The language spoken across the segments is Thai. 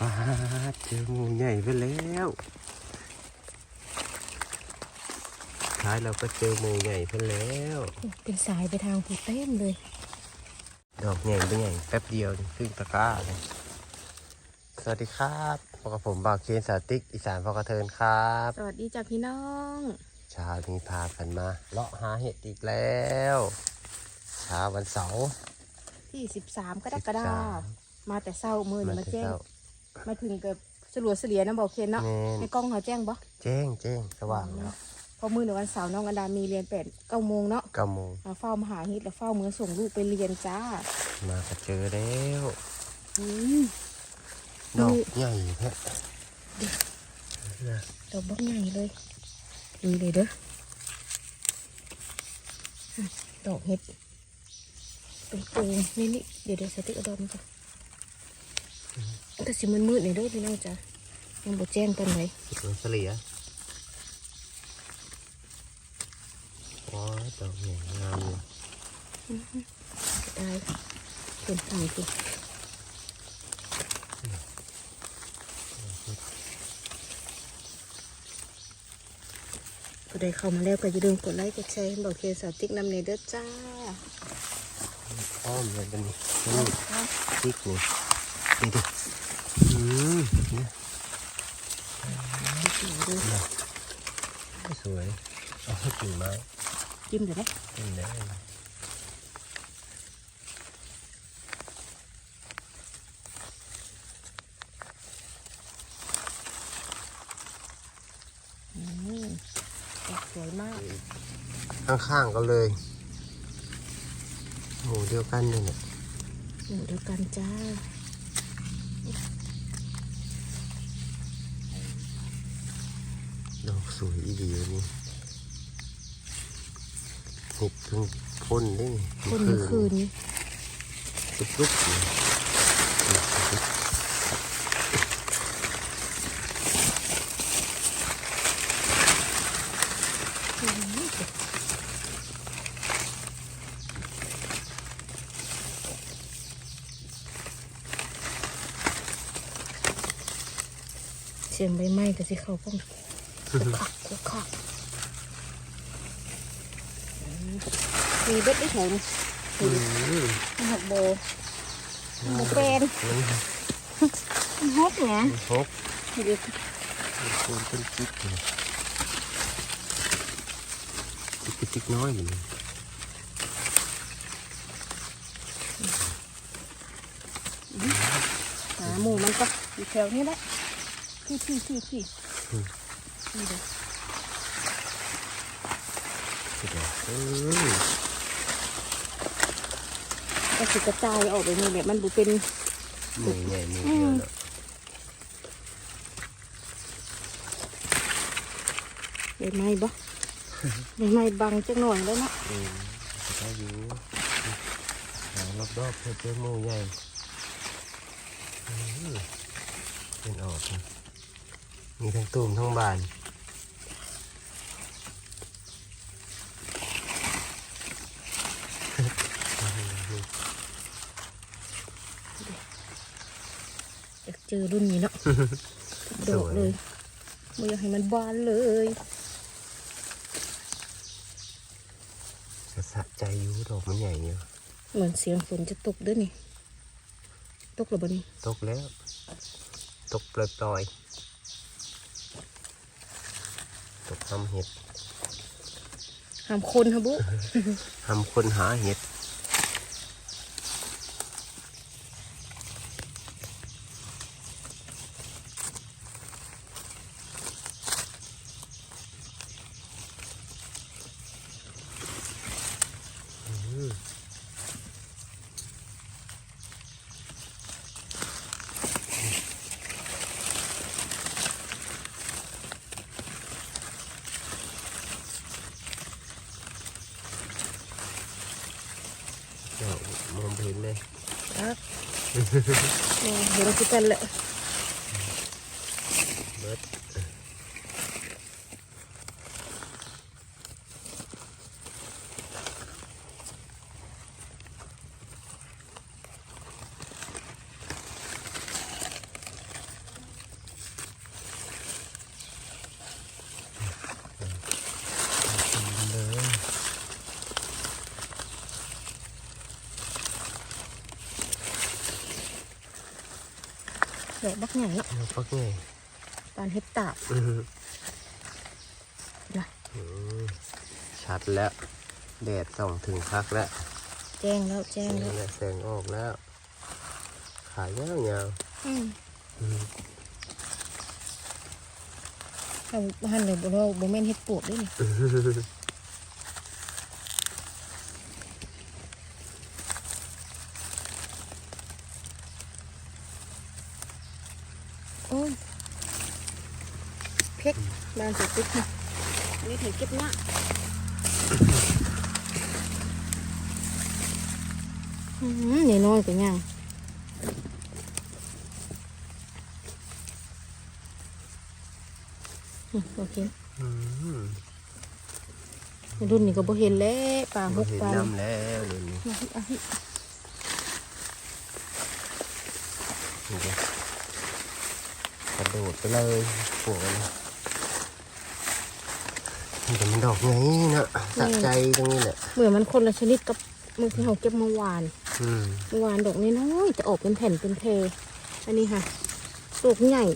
ปาดเจอหมูใหญ่ไปแล้วท้ายเราก็เจอหมูใหญ่ไปแล้ว เป็นสายไปทางผูเต้มเลย ดอกใหญ่ไปใหญ่แป๊บเดียวนี่ครึ่งตะกร้าเลยสวัสดีครับพบกับผมบาวเคนสาติกอีสานพอกระเทินครับ สวัสดีจ้าพี่น้องเช้านี้พากันมาเลาะหาเห็ดอีกแล้วเช้าวันเสาร์ที่13กรกฎาคมมาแต่เศร้ามือมานี่มาถึงแจ้งเช้า มาถึงกับสลัวเสลียนะบอกเคนเนาะแม่น ในกล้องเขาแจ้งบ่แจ้งแจ้งสว่างแล้วพอมือในวันเสาร์น้องอันดามีเรียนแปดเก้าโมงเนาะเก้าโมงมาเฝ้ามหาฮิตแล้วเฝ้ามือส่งลูกไปเรียนจ้ามาก็เจอแล้วอืม ดอกใหญ่แท้ดอกบักใหญ่เลยดูเลยเด้ออืมดอกเห็ดเป็นตูมนี่นี่เดี๋ยวเดี๋ยวสติ๊กเอาดอกมาจ้ะแต่สิมันมืดในอยเด้อพี่น้องจ้ะยังบ่แจ้งกันไหนสวนเสลียว้าวดอกใหญ่งามอยู่ได้เป็นทางสิผู้ใดเข้ามาแล้วก็อย่าลืมกดไลค์กดแชร์ให้บอกเคสาวติ๊กนำเนเด้อจ้าอ้อมเลยเป็นนี่นี่ติ๊กนี่นี่ดิอืมเนี่ย สวยเอาให้กิ่งไม้จิ้มเดี๋ยวนะเป็นได้อืมดอกสวยมาก ข้างๆก็เลย หมูเดียวกันเลยเนี่ยหนูเดียวกันจ้า ดอกสวยอีดีเลยนี่หุบถึงพ่นได้คนเมื่อคืนนี้ลุกลุกเลยเสียงใบไม้ก็สิเข้าป้อง คุกคักคุกคักอืมมีเบ็ดได้ถวนี่อืมหักโบโบเป็นมันฮกไงหกดีคูณเป็นจิ๊กเลยจิ๊กจิ๊กน้อยเหมือนกันหาหมูมันก็อยู่แถวนี้แหละพี่พี่พี่พี่ นี่เด้อสุดยอดเอ้ยก็สิกระจายออกไปนี่แหละมันดูเป็นหมูใหญ่หมูเดียวเนาะใบไม้บ่ใบไม้บังจังหน่อยแล้วเนาะอืมก็ได้อยู่หารอบๆเพื่อเจอหมูใหญ่อืมเป็นออกนะมีทั้งตูมทั้งบาน อยาก เจอรุ่นนี้เนาะโดดเลยไม่อยากให้มันบานเลยกระสะใจอยู่ดอกมันใหญ่อยู่เหมือนเสียงฝนจะตกด้วยนี่ ตกหรือบ่นี่ตกแล้ว ตกปล่อยๆตกทำเห็ดหามคนฮะบุทำคนหาเห็ด เดี๋ยวมองไปเห็นเลย ครับ โอ้เดี๋ยวเราคิดกันแหละเบิดดอกบักใหญ่เนาะดอกฟักใหญ่ปานเห็ดตาบอื้อหือนะอืมชัดแล้ว แดดส่องถึงพักแล้ว แจ้งแล้วแจ้งแล้วแสงออกแล้ว ขายยาวยาวอืมๆอืมเอาบ้านเลยบ่เราบ่แม่นเฮ็ดปวกด้วยนี่ โอ้ยเพกบ้านสุดติ๊กนี่นี่ถือเก็บหน้าอืมนี่น้อยกว่ายังอืมโอเคอืมรุ่นนี้ก็บ่เห็นแล้วปลาหบ่กเห็นปลาน้ำแล้วเลยวนี้อาฮิอาฮินี่จ้ะกระ โดดไปเลยพวกนี้มันจะมันดอกไงนะสะใจตรงนี้แหละ เหมือนมันคนละชนิดกับมือที่เราเก็บเมื่อวานอืมเมื่อวานดอกน้อยๆจะออกเป็นแผ่นเป็นเพอันนี้ค่ะลูกใหญ่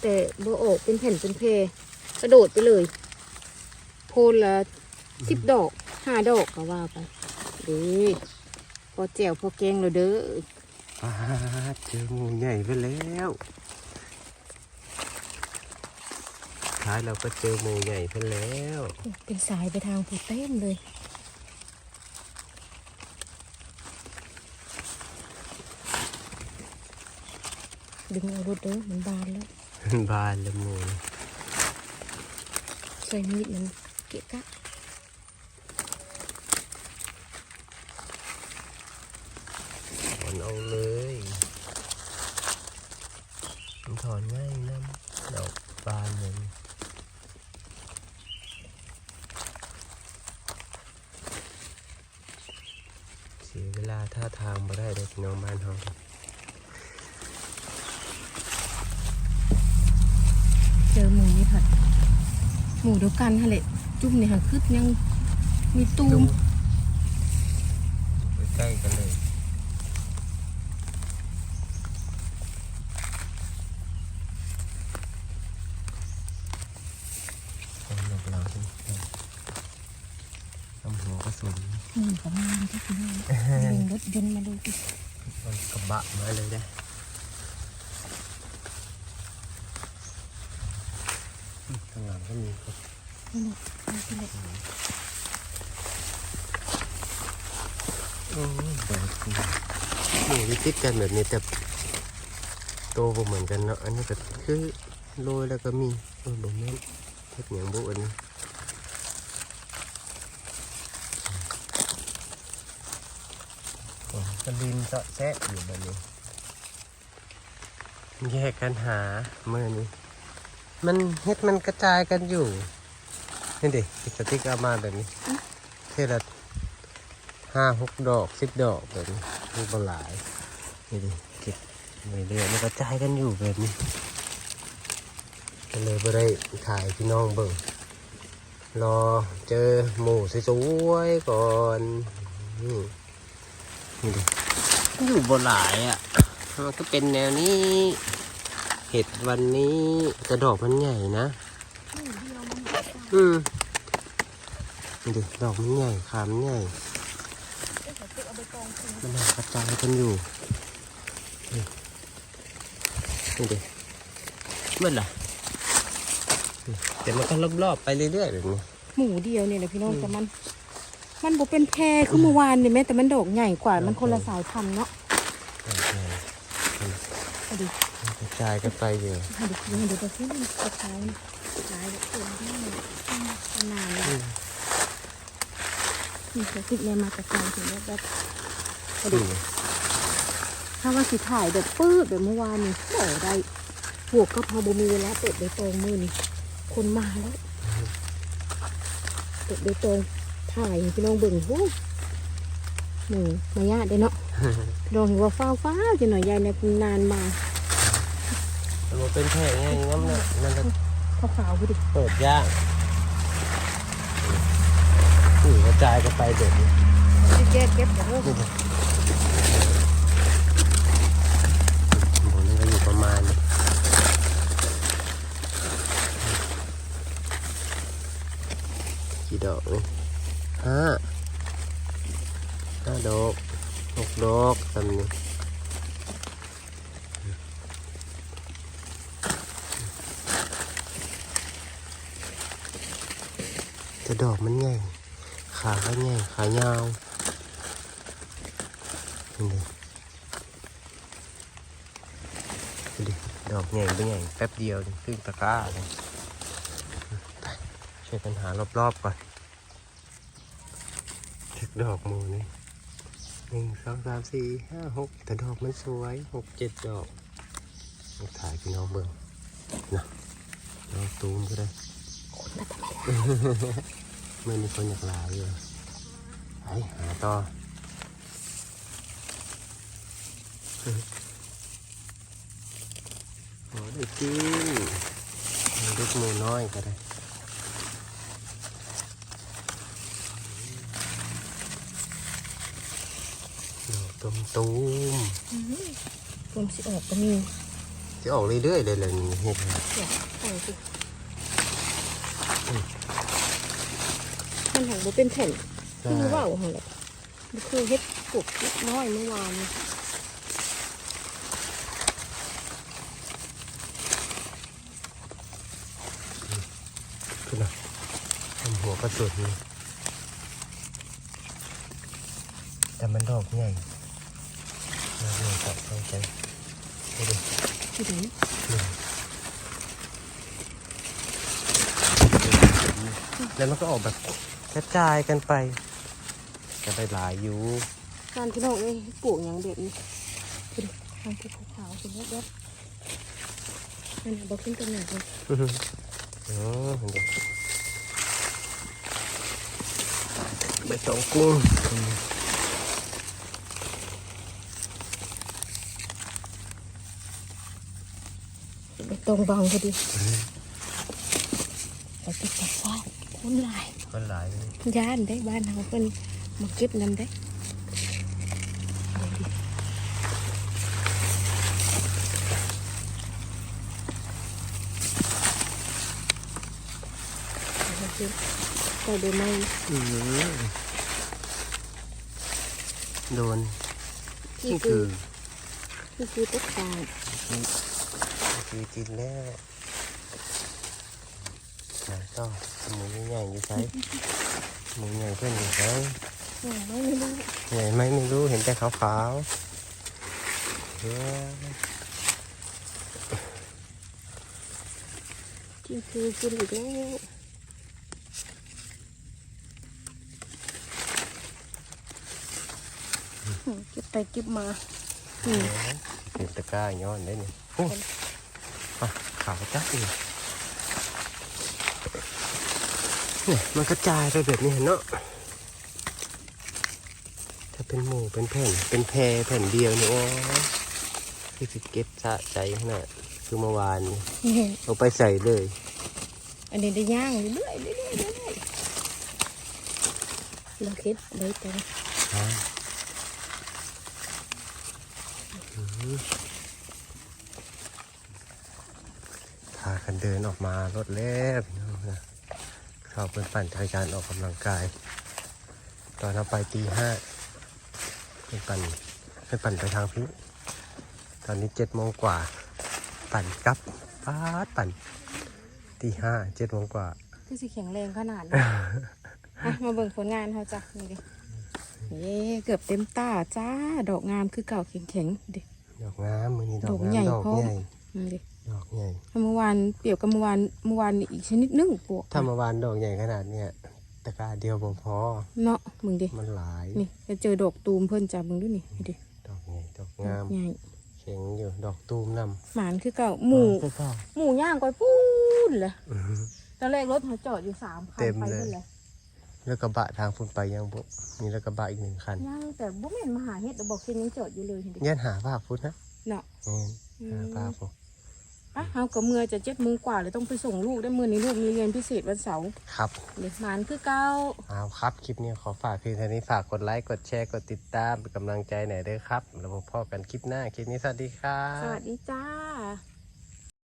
แต่บ่ออกเป็นแผ่นเป็นเพกระโดดไปเลย โพนละสิบดอกห้าดอกก็ว่าไปเดีพอแจวพอแกงเลยเด้อ ปาดเจองูใหญ่ไปแล้วท้ายเราก็เจองูใหญ่ไปแล้วเป็นสายไปทางผูเต้มเลย ดึงเอารถเด้อมันบานแล้วบานแล้วงูใส่มีดมันเกะกะ อนเอาเลยมันถอนง่ายนะดอกบานเลยเสียเวลาท่าทางมาได้เลยพี่น้องบ้านเราเจอหมูนี่ผัดหมูเดียวกันฮะเละจุ่มในหางคืดยังมีตูมใกล้ๆกันเลยเอาหลบเราใช่ไหมเอาหัวกระสุน หมูกับมันที่คุณดึงรถยนต์มาดูดิ เอา กระบะมาเลยได้ข้างหลังก็มีครับนี่นะนี่ที่โอ้ยดอกหมูที่ติดกันแบบนี้แต่โตเหมือนกันเนาะอันนี้ก็คือโรยแล้วก็มีเออบ่แม่นเฮ็ดหนียงบุอันนี้ โอ้กระดินเจาะแซะอยู่แบบนี้แยกกันหาเมื่อนี้ มันเฮ็ดมันกระจายกันอยู่นี่ดิสติ๊กเอามาแบบนี้ เท่ละห้าหกดอกสิบดอกแบบนี้มีบหลายนี่ดิเก็บเรื่อยมันกระจายกันอยู่แบบนี้ก็เลยไม่ได้ถ่ายพี่น้องเบิ่งรอเจอหมูสวยๆก่อน นี่นี่ดิอยู่บนหลายอะมันก็เป็นแนวนี้ เห็ดวันนี้แต่ดอกมันใหญ่นะ อืมนี่ดิดอกมันใหญ่ขามนใหญ่ มันหากระจายกันอยู่ นี่นี่ดิเมื่อไหร่นี่แต่มันก็รอบๆไปเรื่อยๆแบบนี้ หมูเดียวเนี่ยแหละพี่น้องแต่มัน มันบ่เป็นแพรคือเมื่อวานนี่แม่แต่มันดอกใหญ่กว่ามันคนละสายพันธุ์เนาะเอาดิกระจายกันไปอยู่เอาดิเอาดิไปซื้อมันกระชายกระชายแบบเต็มที่เลยอืมนานแล้วมีเขาติดแม่มากระจายถึงแบบแบบเอาดินี่ถ้าว่าสิถ่ายแบบปื้ดแบบเมื่อวานนี่โอ้ได้บวกก็พอบ่มีเวลาเปิดใบตองมือนี่คนมาแล้วเปิดใบตอง ถ่ายพี่น้องเบิ่งหูหมูมายาเด้เนาะลองเห็นว่าฟ้าฟ้าจะหน่อยใหญ่เนี่ยในนานมาตัวเป็นแผงไงงั้นนั่นจะขาวขาวพอดิเปิดยากปุ๋กระจายกันไปเด็ดเก็บเก็บเดี๋ยวมันก็อยู่ประมาณกี่ดอกเนี่ย ห้าห้าดอกหกดอกตำนี้จะดอกมันใหญ่ขาก็ใหญ่ขายาวนี่ดิดอกใหญ่เป็นใหญ่แป๊บเดียวขึ้นตะกร้าเลยช่วยกันหารอบๆก่อน ดอกหมูนี่หนึ่งสองสามสี่ห้าหกแต่ดอกมันสวยหกเจ็ดดอกถ่ายพี่น้องเบิ่งนะน้องตูมก็ได้มาทำไม่มีคนอยากลายอยู่ไปหาต่อโอ้ได้จริงเล็กมือน้อยก็ได้ดอก ตูมตูมผมสิออกก็มีจะออกเรื่อยๆเลยเลยนี่เห็ดนะอยากใส่สิมันหังบ่เป็นแผ่นคือว่าวหันแหละมันคือเฮ็ดปลูกเล็กน้อยเมื่อวานนี่ขึ้นนะทำหัวกระสุนนี่แต่มันดอกใหญ่ ดอกใหญ่ตัดไปกันดูดิที่ไหนแล้วมันก็ออกแบบกระจายกันไปจะไปหลายอยู่การที่น้องเอ้ปลูกอย่างแบบนี้ดูดิทางภูเขาขาวๆเป็นแวบๆนั่นน่ะบอกขึ้นตัวหนึ่งเลยอื้อหืออ๋อเห็นดิใบตองกุ้งอืม ไป ตรงบางพอดีไปติดกับฟ้าคนหลายมันหลายเลยย่านได้บ้านเฮาเพิ่นมาเก็บนำได้เอาดิเอาสิใส่ใบไม้อื้อหือโดนนี่นี่คืคืออนี่คือตุ๊กตา คือจินแล้วไหนต่อหมูใหญ่ๆอยู่ไสหมูใหญ่เพื่อนอยู่ไสโอ้ไม่ไม่รู้ใหญ่ไหมไม่รู้เห็นแต่ขาวๆเฮ้ยที่คือกินอีกแล้วอืมเก็บไปเก็บมาอืมเห็นตะกร้าย้อนได้นี่โอ้อะ ขาวจัดอีกเนี่ยมันกระจายไปแบบนี้เห็นเนาะถ้าเป็นหมูเป็นแผ่นเป็นแพรแผ่นเดียวนี่โอ้ยคือสิเก็บสะใจขนาดคือเมื่อวานนี่นี่เอาไปใส่เลย อันนี้ได้ย่างเรื่อยๆเรื่อยๆเรื่อยๆเราเก็บเลยแต่ อ่าอื้อหือพา กันเดินออกมารถเล็บพี่น้องนะเขาเป็นปั่นจักรยานออกกำลังกาย ตอนเราไปตีห้าเป็นปั่นเป็นปั่นไปทางพิตอนนี้เจ็ดโมงกว่า ปั่นกลับป้าดปั่นตีห้าเจ็ดโมงกว่าคือสิแข็งแรงขนาดนี้อะมาเบิ่งผลงานเขาจ้ะนี่ดิเย้เกือบเต็มตาจ้า ดอกงามคือเก่าแข็งๆดิดอกงามมือนี้ดอกดอกงามใหญ่ดอกพร้อมใหญ่นี่ดิ ดอกใหญ่เมื่อวานเปรียบกับเมื่อวานเมื่อวานนี่อีกชนิดหนึงปวกถ้าเมาวานดอกใหญ่ขนาดเนี้ยตะกร้าเดียวบ่พอ เนาะมึงดิมันหลายนี่จะเจอดอกตูมเพิ่นจ้ะมึงดูนี่นี่ดิดอกใหญ่ดอกดงาอมกใหญ่เข็งอยู่ดอกตูมนำหมานคือเก่าหมูคือเก่าหมูย่างก้อยปูนเลยอื้อหือตอนแรกรถเขาจอดอยู่สามคันเต็มไปเลยเพิ่นเลยแล้วกระบะทางฝุ่นไปยังบุมีแล้วกระบะอีกหนึ่งคันย่างแต่บ่แม่นมาหาเฮ็ดแต่บอกเช่นยังจอดอยู่เลยเห็นดิยันหาภาพฟุตนะเนาะแม่นหาภาพฟุตอ่ะเฮากับเมื่อจะเจ็ดโมงกว่าเลยต้องไปส่งลูกได้มื้อนี้ลูกมีเรียนพิเศษวันเสาร์ครับ เด็กหมานคือเก่าเอาครับ คลิปนี้ขอฝากเพียงเท่านี้ฝากกดไลค์กดแชร์กดติดตามเป็นกำลังใจหน่อยเด้อครับ แล้วพบกันคลิปหน้า คลิปนี้สวัสดีครัสบวัสดีจ้า